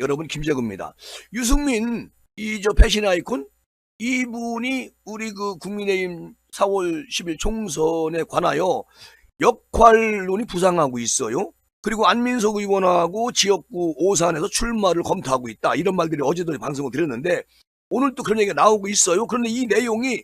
여러분 김재구입니다. 유승민 이저 배신 아이콘 이분이 우리 그 국민의힘 4월 10일 총선에 관하여 역할론이 부상하고 있어요. 그리고 안민석 의원하고 지역구 오산에서 출마를 검토하고 있다. 이런 말들이 어제도 방송을 드렸는데 오늘 또 그런 얘기가 나오고 있어요. 그런데 이 내용이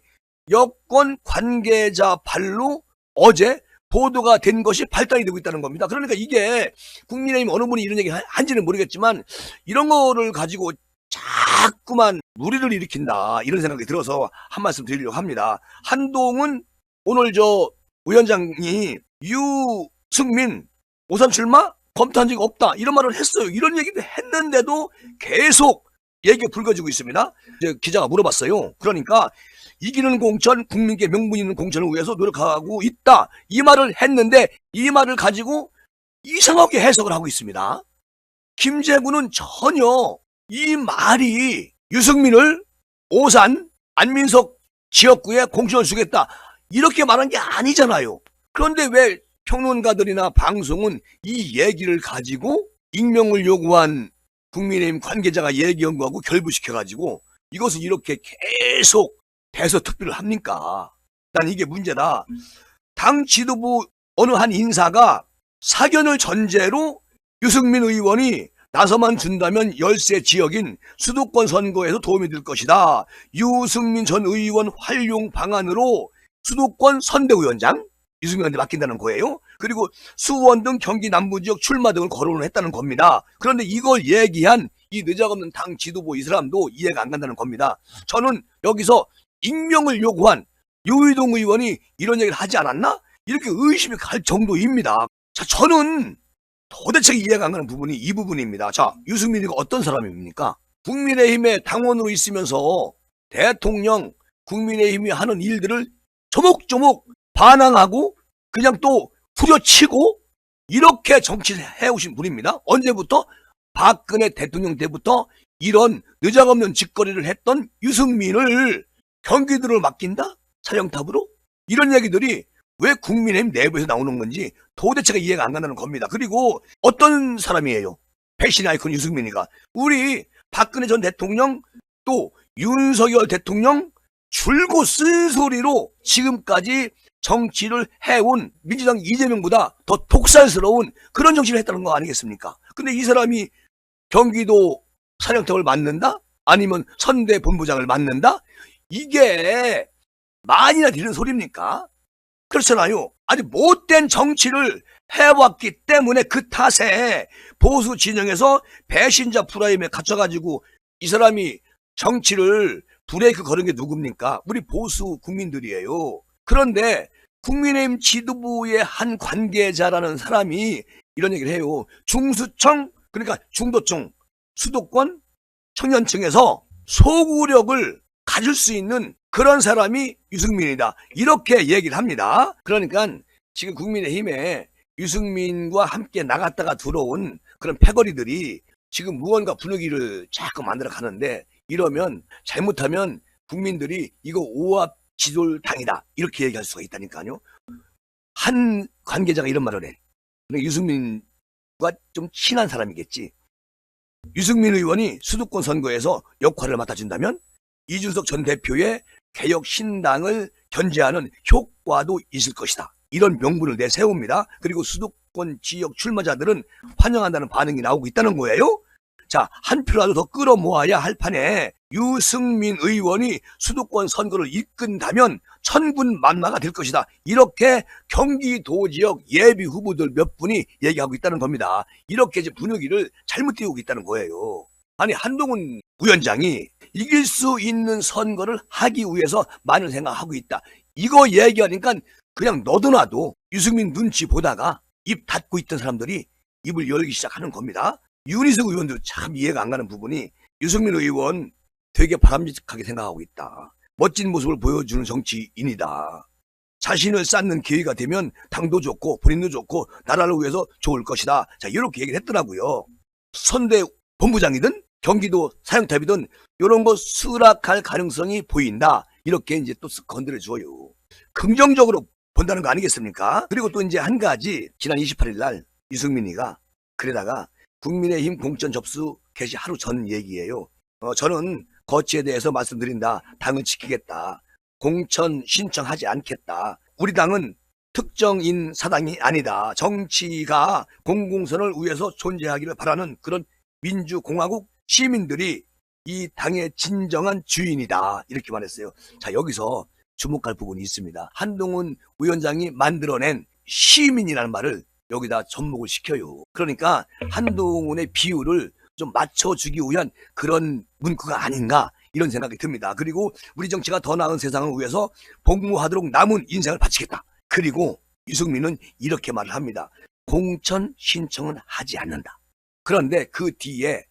여권 관계자 발로 어제 보도가 된 것이 발단이 되고 있다는 겁니다. 그러니까 이게 국민의힘 어느 분이 이런 얘기 하- 한지는 모르겠지만 이런 거를 가지고 자꾸만 무리를 일으킨다 이런 생각이 들어서 한 말씀 드리려고 합니다. 한동훈 오늘 저 위원장이 유승민 오산 출마 검토한 적이 없다 이런 말을 했어요. 이런 얘기도 했는데도 계속 얘기가 불거지고 있습니다. 이제 기자가 물어봤어요. 그러니까 이기는 공천, 국민께 명분 있는 공천을 위해서 노력하고 있다. 이 말을 했는데 이 말을 가지고 이상하게 해석을 하고 있습니다. 김재구는 전혀 이 말이 유승민을 오산, 안민석 지역구에 공천을 주겠다. 이렇게 말한 게 아니잖아요. 그런데 왜 평론가들이나 방송은 이 얘기를 가지고 익명을 요구한 국민의힘 관계자가 얘기 연구하고 결부시켜가지고 이것을 이렇게 계속 대서특필을 합니까? 난 이게 문제다. 당 지도부 어느 한 인사가 사견을 전제로 유승민 의원이 나서만 준다면 열세 지역인 수도권 선거에서 도움이 될 것이다. 유승민 전 의원 활용 방안으로 수도권 선대위원장 유승민한테 맡긴다는 거예요. 그리고 수원 등 경기 남부 지역 출마 등을 거론을 했다는 겁니다. 그런데 이걸 얘기한 이 느작없는 당 지도부 이 사람도 이해가 안 간다는 겁니다. 저는 여기서 익명을 요구한 유의동 의원이 이런 얘기를 하지 않았나? 이렇게 의심이 갈 정도입니다. 자, 저는 도대체 이해가 안 가는 부분이 이 부분입니다. 자, 유승민이가 어떤 사람입니까? 국민의힘의 당원으로 있으면서 대통령, 국민의힘이 하는 일들을 조목조목 반항하고 그냥 또 후려치고 이렇게 정치를 해오신 분입니다. 언제부터? 박근혜 대통령 때부터 이런 느작없는 짓거리를 했던 유승민을 경기도를 맡긴다? 사령탑으로? 이런 얘기들이 왜 국민의힘 내부에서 나오는 건지 도대체가 이해가 안 간다는 겁니다. 그리고 어떤 사람이에요? 배신 아이콘 유승민이가 우리 박근혜 전 대통령 또 윤석열 대통령 줄고 쓴소리로 지금까지 정치를 해온 민주당 이재명보다 더 독살스러운 그런 정치를 했다는 거 아니겠습니까? 근데 이 사람이 경기도 사령탑을 맡는다? 아니면 선대 본부장을 맡는다? 이게 많이나 들은 소리입니까? 그렇잖아요. 아주 못된 정치를 해왔기 때문에 그 탓에 보수 진영에서 배신자 프라임에 갇혀가지고 이 사람이 정치를 브레이크 거는 게 누굽니까? 우리 보수 국민들이에요. 그런데 국민의힘 지도부의 한 관계자라는 사람이 이런 얘기를 해요. 중수청, 그러니까 중도청, 수도권, 청년층에서 소구력을 가질 수 있는 그런 사람이 유승민이다. 이렇게 얘기를 합니다. 그러니까 지금 국민의힘에 유승민과 함께 나갔다가 들어온 그런 패거리들이 지금 무언가 분위기를 자꾸 만들어 가는데 이러면 잘못하면 국민들이 이거 오합 지돌당이다. 이렇게 얘기할 수가 있다니까요. 한 관계자가 이런 말을 해. 유승민과 좀 친한 사람이겠지. 유승민 의원이 수도권 선거에서 역할을 맡아준다면 이준석 전 대표의 개혁 신당을 견제하는 효과도 있을 것이다. 이런 명분을 내세웁니다. 그리고 수도권 지역 출마자들은 환영한다는 반응이 나오고 있다는 거예요. 자, 한 표라도 더 끌어모아야 할 판에 유승민 의원이 수도권 선거를 이끈다면 천군 만마가 될 것이다. 이렇게 경기도 지역 예비 후보들 몇 분이 얘기하고 있다는 겁니다. 이렇게 이제 분위기를 잘못 띄우고 있다는 거예요. 아니, 한동훈 위원장이 이길 수 있는 선거를 하기 위해서 많은 생각하고 있다. 이거 얘기하니까 그냥 너도나도 유승민 눈치 보다가 입 닫고 있던 사람들이 입을 열기 시작하는 겁니다. 윤희석 의원도 참 이해가 안 가는 부분이 유승민 의원 되게 바람직하게 생각하고 있다. 멋진 모습을 보여주는 정치인이다. 자신을 쌓는 기회가 되면 당도 좋고 본인도 좋고 나라를 위해서 좋을 것이다. 자 이렇게 얘기를 했더라고요. 선대 본부장이든 경기도 사령탑이든 이런 거 수락할 가능성이 보인다. 이렇게 이제 또쓱 건드려 줘요. 긍정적으로 본다는 거 아니겠습니까? 그리고 또 이제 한 가지 지난 28일 날 유승민이가 그러다가 국민의힘 공천 접수 개시 하루 전 얘기예요. 어, 저는 거치에 대해서 말씀드린다. 당은 지키겠다. 공천 신청하지 않겠다. 우리 당은 특정인 사당이 아니다. 정치가 공공선을 위해서 존재하기를 바라는 그런 민주공화국 시민들이 이 당의 진정한 주인이다. 이렇게 말했어요. 자, 여기서 주목할 부분이 있습니다. 한동훈 위원장이 만들어낸 시민이라는 말을 여기다 접목을 시켜요. 그러니까 한동훈의 비율을 좀 맞춰주기 위한 그런 문구가 아닌가 이런 생각이 듭니다. 그리고 우리 정치가 더 나은 세상을 위해서 복무하도록 남은 인생을 바치겠다. 그리고 유승민은 이렇게 말을 합니다. 공천 신청은 하지 않는다. 그런데 그 뒤에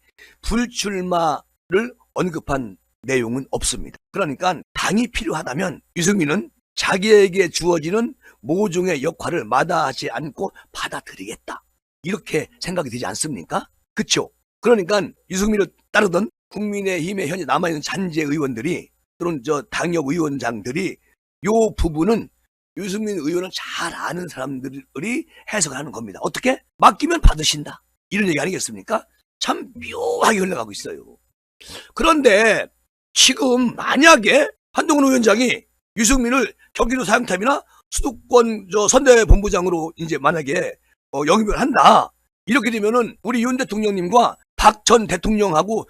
불출마를 언급한 내용은 없습니다. 그러니까 당이 필요하다면 유승민은 자기에게 주어지는 모종의 역할을 마다하지 않고 받아들이겠다. 이렇게 생각이 되지 않습니까? 그쵸? 그러니까 유승민을 따르던 국민의힘에 현재 남아있는 잔재 의원들이 또는 저 당협 의원장들이 요 부분은 유승민 의원을 잘 아는 사람들이 해석하는 겁니다. 어떻게? 맡기면 받으신다. 이런 얘기 아니겠습니까? 참 묘하게 흘러가고 있어요. 그런데 지금 만약에 한동훈 위원장이 유승민을 경기도 사용탑이나 수도권 저 선대 본부장으로 이제 만약에 어, 영입을 한다. 이렇게 되면은 우리 윤 대통령님과 박 전 대통령하고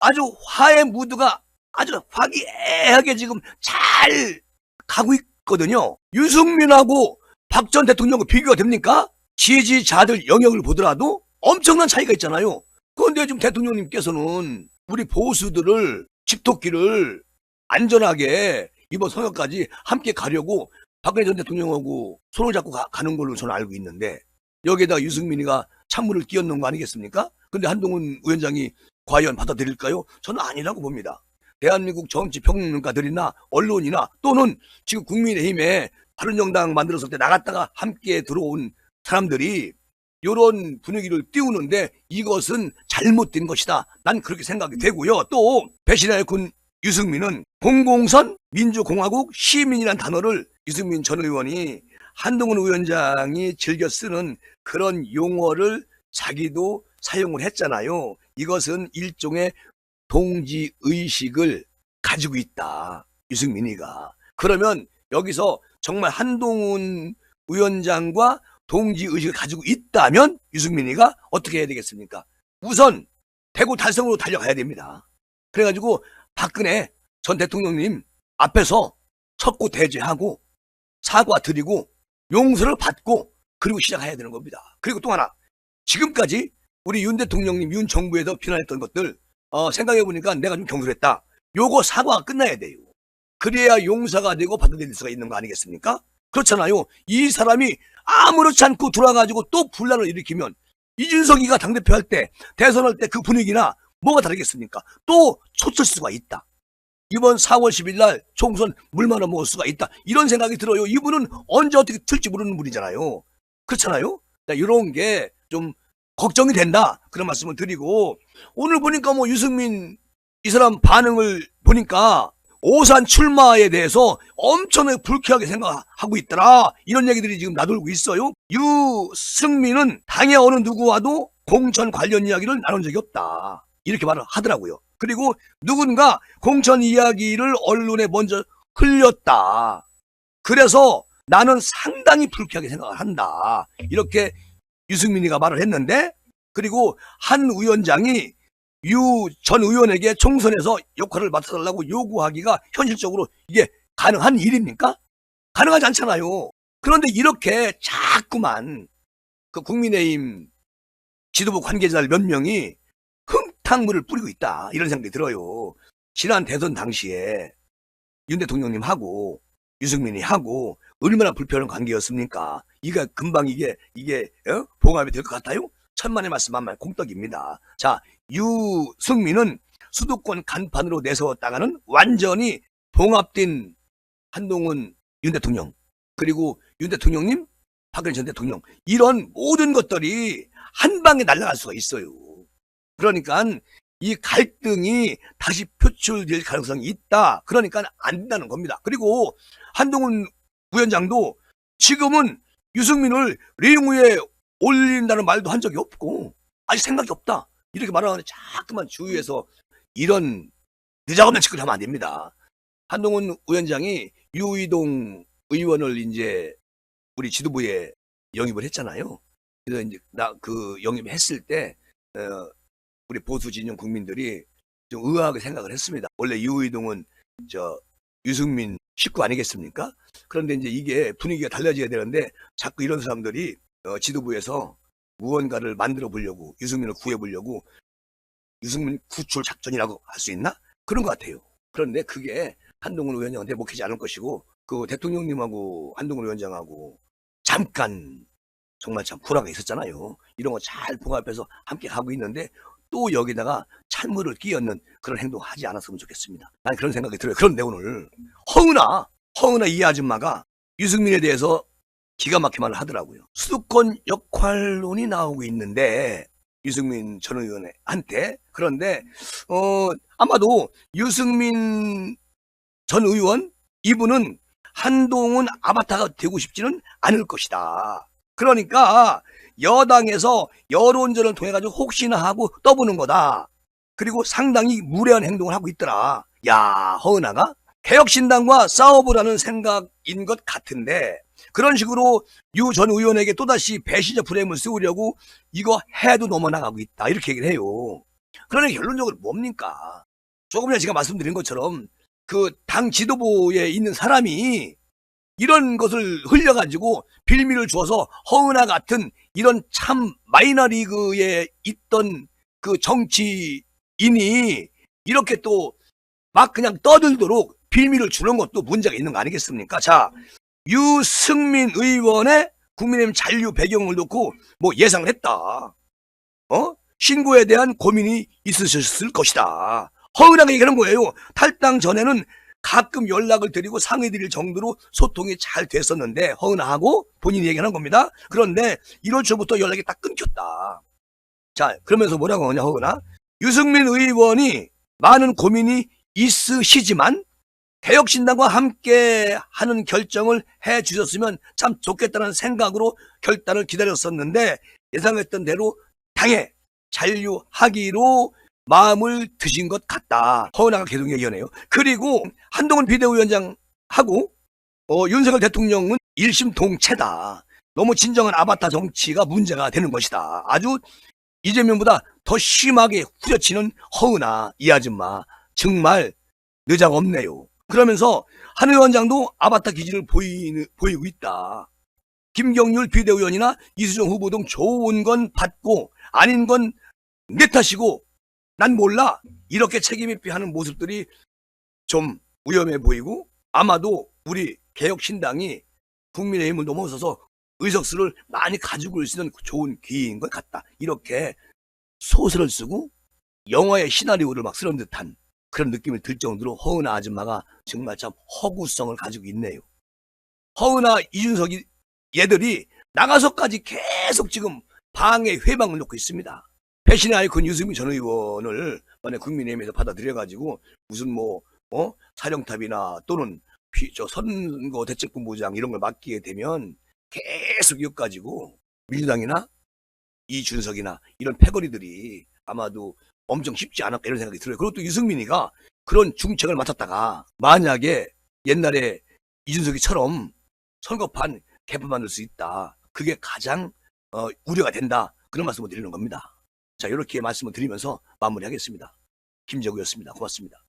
아주 화해 무드가 아주 화기애애하게 지금 잘 가고 있거든요. 유승민하고 박 전 대통령과 비교가 됩니까? 지지자들 영역을 보더라도 엄청난 차이가 있잖아요. 그런데 지금 대통령님께서는 우리 보수들을 집토끼를 안전하게 이번 선거까지 함께 가려고 박근혜 전 대통령하고 손을 잡고 가, 는 걸로 저는 알고 있는데 여기에다 유승민이가 찬물을 끼얹는 거 아니겠습니까? 근데 한동훈 위원장이 과연 받아들일까요? 저는 아니라고 봅니다. 대한민국 정치 평론가들이나 언론이나 또는 지금 국민의힘에 바른정당 만들었을 때 나갔다가 함께 들어온 사람들이 이런 분위기를 띄우는데 이것은 잘못된 것이다. 난 그렇게 생각이 되고요. 또 배신의 군 유승민은 공공선 민주공화국 시민이란 단어를 유승민 전 의원이 한동훈 위원장이 즐겨 쓰는 그런 용어를 자기도 사용을 했잖아요. 이것은 일종의 동지 의식을 가지고 있다. 유승민이가. 그러면 여기서 정말 한동훈 위원장과 동지 의식을 가지고 있다면 유승민이가 어떻게 해야 되겠습니까? 우선 대구 달성으로 달려가야 됩니다. 그래가지고 박근혜 전 대통령님 앞에서 석고 대죄하고 사과 드리고 용서를 받고 그리고 시작해야 되는 겁니다. 그리고 또 하나 지금까지 우리 윤 대통령님 윤 정부에서 비난했던 것들 어, 생각해보니까 내가 좀 경솔했다. 요거 사과가 끝나야 돼요. 그래야 용서가 되고 받아들일 수가 있는 거 아니겠습니까? 그렇잖아요. 이 사람이 아무렇지 않고 돌아가지고 또 분란을 일으키면 이준석이가 당대표 할 때 대선할 때 그 분위기나 뭐가 다르겠습니까? 또 초칠 수가 있다. 이번 4월 10일 날 총선 물 말아 먹을 수가 있다. 이런 생각이 들어요. 이분은 언제 어떻게 틀지 모르는 분이잖아요. 그렇잖아요? 이런 게 좀 걱정이 된다. 그런 말씀을 드리고 오늘 보니까 뭐 유승민 이 사람 반응을 보니까 오산 출마에 대해서 엄청나게 불쾌하게 생각하고 있더라. 이런 얘기들이 지금 나돌고 있어요. 유승민은 당의 어느 누구와도 공천 관련 이야기를 나눈 적이 없다. 이렇게 말을 하더라고요. 그리고 누군가 공천 이야기를 언론에 먼저 흘렸다. 그래서 나는 상당히 불쾌하게 생각을 한다. 이렇게 유승민이가 말을 했는데 그리고 한 위원장이 유 전 의원에게 총선에서 역할을 맡아달라고 요구하기가 현실적으로 이게 가능한 일입니까? 가능하지 않잖아요. 그런데 이렇게 자꾸만 그 국민의힘 지도부 관계자들 몇 명이 흥탕물을 뿌리고 있다. 이런 생각이 들어요. 지난 대선 당시에 윤 대통령님하고 유승민이 하고 얼마나 불편한 관계였습니까? 이게 금방 이게 이게 어? 봉합이 될 것 같아요? 천만의 말씀 한말 공떡입니다. 자, 유승민은 수도권 간판으로 내세웠다가는 완전히 봉합된 한동훈 윤 대통령 그리고 윤 대통령님 박근혜 전 대통령 이런 모든 것들이 한 방에 날아갈 수가 있어요. 그러니까 이 갈등이 다시 표출될 가능성이 있다. 그러니까 안 된다는 겁니다. 그리고 한동훈 위원장도 지금은 유승민을 링 위에 올린다는 말도 한 적이 없고 아직 생각이 없다. 이렇게 말하는데 자꾸만 주위에서 이런 늦어없는 짓을 하면 안 됩니다. 한동훈 위원장이 유이동 의원을 이제 우리 지도부에 영입을 했잖아요. 그래서 이제 나 그 영입했을 때 어, 우리 보수 진영 국민들이 좀 의아하게 생각을 했습니다. 원래 유이동은 저 유승민 식구 아니겠습니까? 그런데 이제 이게 분위기가 달라져야 되는데 자꾸 이런 사람들이 어, 지도부에서 무언가를 만들어 보려고 유승민을 구해 보려고 유승민 구출 작전이라고 할 수 있나? 그런 것 같아요. 그런데 그게 한동훈 위원장한테 먹히지 않을 것이고 그 대통령님하고 한동훈 위원장하고 잠깐 정말 참 불화가 있었잖아요. 이런 거 잘 봉합해서 함께 가고 있는데 또 여기다가 찬물을 끼얹는 그런 행동 하지 않았으면 좋겠습니다. 난 그런 생각이 들어요. 그런데 오늘 허은아, 허은아 이 아줌마가 유승민에 대해서 기가 막힌 말을 하더라고요. 수도권 역할론이 나오고 있는데 유승민 전 의원한테 그런데 어 아마도 유승민 전 의원 이분은 한동훈 아바타가 되고 싶지는 않을 것이다. 그러니까 여당에서 여론전을 통해 가지고 혹시나 하고 떠보는 거다. 그리고 상당히 무례한 행동을 하고 있더라. 야, 허은아가 개혁신당과 싸워보라는 생각인 것 같은데 그런 식으로 유 전 의원에게 또다시 배신자 프레임을 씌우려고 이거 해도 넘어나가고 있다. 이렇게 얘기를 해요. 그러나 결론적으로 뭡니까? 조금 전에 제가 말씀드린 것처럼 그 당 지도부에 있는 사람이 이런 것을 흘려가지고 빌미를 주어서 허은아 같은 이런 참 마이너리그에 있던 그 정치인이 이렇게 또 막 그냥 떠들도록 빌미를 주는 것도 문제가 있는 거 아니겠습니까? 자, 유승민 의원의 국민의힘 잔류 배경을 놓고 뭐 예상을 했다. 어? 신고에 대한 고민이 있으셨을 것이다. 허은하게 얘기하는 거예요. 탈당 전에는 가끔 연락을 드리고 상의 드릴 정도로 소통이 잘 됐었는데 허은하고 본인이 얘기하는 겁니다. 그런데 1월 초부터 연락이 딱 끊겼다. 자, 그러면서 뭐라고 하냐 허은아? 유승민 의원이 많은 고민이 있으시지만 개혁신당과 함께 하는 결정을 해 주셨으면 참 좋겠다는 생각으로 결단을 기다렸었는데 예상했던 대로 당에 잔류하기로 마음을 드신 것 같다. 허은아가 계속 얘기하네요. 그리고 한동훈 비대위원장하고 어, 윤석열 대통령은 일심동체다. 너무 진정한 아바타 정치가 문제가 되는 것이다. 아주 이재명보다 더 심하게 후려치는 허은아 이 아줌마 정말 느작 없네요. 그러면서 한 의원장도 아바타 기질을 보이는, 보이고 있다. 김경률 비대위원이나 이수정 후보 등 좋은 건 받고 아닌 건 내 탓이고 난 몰라 이렇게 책임있게 모습들이 좀 위험해 보이고 아마도 우리 개혁신당이 국민의힘을 넘어서서 의석수를 많이 가지고 있는 좋은 기회인 것 같다. 이렇게 소설을 쓰고 영화의 시나리오를 막 쓰는 듯한 그런 느낌이 들 정도로 허은아 아줌마가 정말 참 허구성을 가지고 있네요. 허은아 이준석이 얘들이 나가서까지 계속 지금 방해 회방을 놓고 있습니다. 배신의 아이콘 유승민 전 의원을 만약 국민의힘에서 받아들여가지고 무슨 뭐 어? 사령탑이나 또는 피- 저 선거 대책본부장 이런 걸 맡기게 되면 계속 이어 가지고 민주당이나 이준석이나 이런 패거리들이 아마도 엄청 쉽지 않았다 이런 생각이 들어요. 그리고 또 유승민이가 그런 중책을 맡았다가 만약에 옛날에 이준석이처럼 선거판 개판 만들 수 있다. 그게 가장 어, 우려가 된다. 그런 말씀을 드리는 겁니다. 자, 이렇게 말씀을 드리면서 마무리하겠습니다. 김재구였습니다. 고맙습니다.